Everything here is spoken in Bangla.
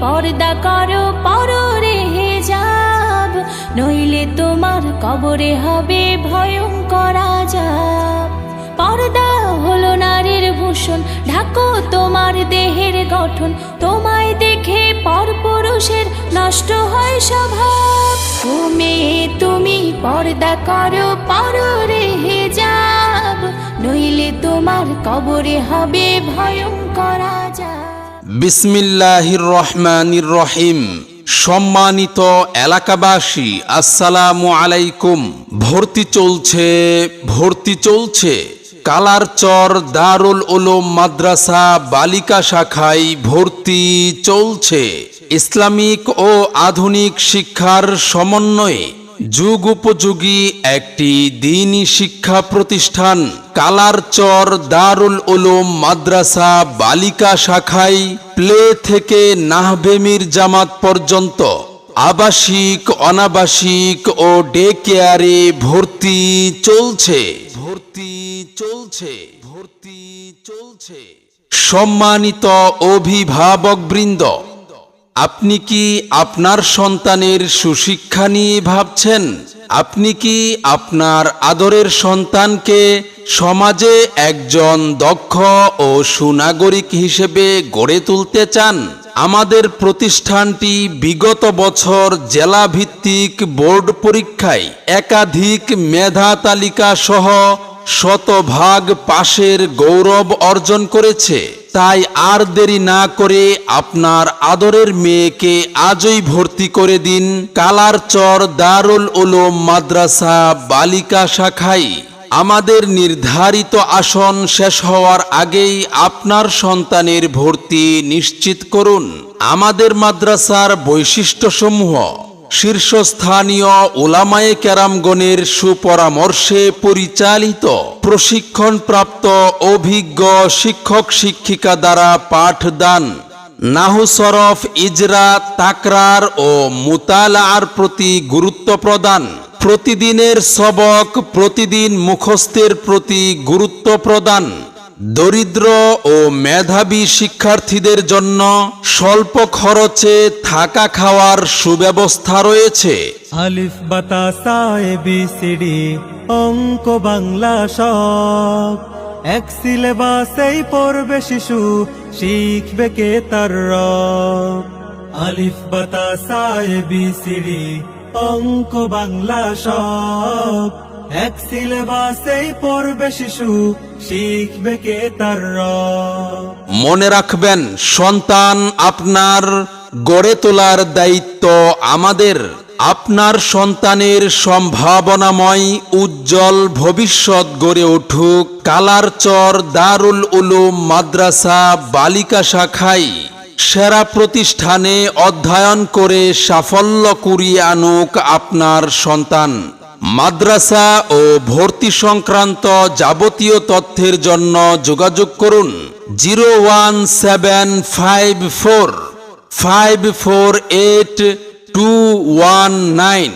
পর্দা করো পররে যাব নইলে তোমার কবরে হবে ভয়ঙ্কর আজাব। পর্দা হলো নারীর ভূষণ, ঢাকো তোমার দেহের গঠন। তোমায় দেখে পরপুরুষের নষ্ট হয় স্বভাব। তুমি তুমি পর্দা করো পররে যাব নইলে তোমার কবরে হবে ভয়ঙ্কর আজাব। বিসমিল্লাহির রহমানির রহিম। সম্মানিত এলাকাবাসী, আসসালামু আলাইকুম। ভর্তি চলছে ভর্তি চলছে কালারচর দারুল উলুম মাদ্রাসা বালিকা শাখায় ভর্তি চলছে। ইসলামিক ও আধুনিক শিক্ষার সমন্বয়ে যুগ উপযোগী একটি দিনী শিক্ষা প্রতিষ্ঠান কালারচর দারুল উলুম মাদ্রাসা বালিকা শাখায় প্লে থেকে নাহবেমির জামাত পর্যন্ত। আবাসিক, অনাবাসিক ও ডে কেয়ারে ভর্তি চলছে। ভর্তি চলছে। ভর্তি চলছে। সম্মানিত অভিভাবকবৃন্দ আপনি কি আপনার সন্তানের সুশিক্ষা নিয়ে ভাবছেন? আপনি কি আপনার আদরের সন্তানকে সমাজে একজন দক্ষ ও সুনাগরিক হিসেবে গড়ে তুলতে চান? আমাদের প্রতিষ্ঠানটি বিগত বছর জেলা ভিত্তিক বোর্ড পরীক্ষায় একাধিক মেধা তালিকা সহ শতভাগ পাশের গৌরব অর্জন করেছে। তাই আর দেরি না করে আপনার আদরের মেয়েকে আজই ভর্তি করে দিন কালারচর দারুল উলুম মাদ্রাসা বালিকা শাখায়। আমাদের নির্ধারিত আসন শেষ হওয়ার আগেই আপনার সন্তানের ভর্তি নিশ্চিত করুন। আমাদের মাদ্রাসার বৈশিষ্ট্যসমূহ শীর্ষস্থানীয় ওলামায়ে কেরামগণের সুপরামর্শে পরিচালিত প্রশিক্ষণপ্রাপ্ত অভিজ্ঞ শিক্ষক শিক্ষিকা দ্বারা পাঠদান, নাহু সরফ, ইজরা, তাকরার ও মুতালার প্রতি গুরুত্ব প্রদান, প্রতিদিনের সবক, প্রতিদিন মুখস্থের প্রতি গুরুত্ব প্রদান দরিদ্র ও মেধাবী শিক্ষার্থীদের জন্য স্বল্প খরচে থাকা খাওয়ার সুব্যবস্থা রয়েছে। আলিফ বাতাসা এবিসিডি অঙ্ক, বাংলা সব। এক সিলেবাসেই পড়বে শিশু, শিখবে কে তার আলিফ বাতাসা এবিসিডি অঙ্ক, বাংলা সব। এক সিলেবাসেই পড়বে শিশু, শিখবে কে তার মনে রাখবেন, সন্তান আপনার গড়ে তোলার দায়িত্ব আমাদের। আপনার সন্তানের সম্ভাবনাময়, উজ্জ্বল ভবিষ্যৎ গড়ে উঠুক। কালারচর দারুল উলুম, মাদ্রাসা, বালিকা শাখায় সেরা প্রতিষ্ঠানে অধ্যয়ন করে সাফল্য কুড়িয়ে আনুক আপনার সন্তান। মাদ্রাসা ও ভর্তি সংক্রান্ত যাবতীয় তথ্যের জন্য যোগাযোগ করুন zero one seven five four five four eight two one nine.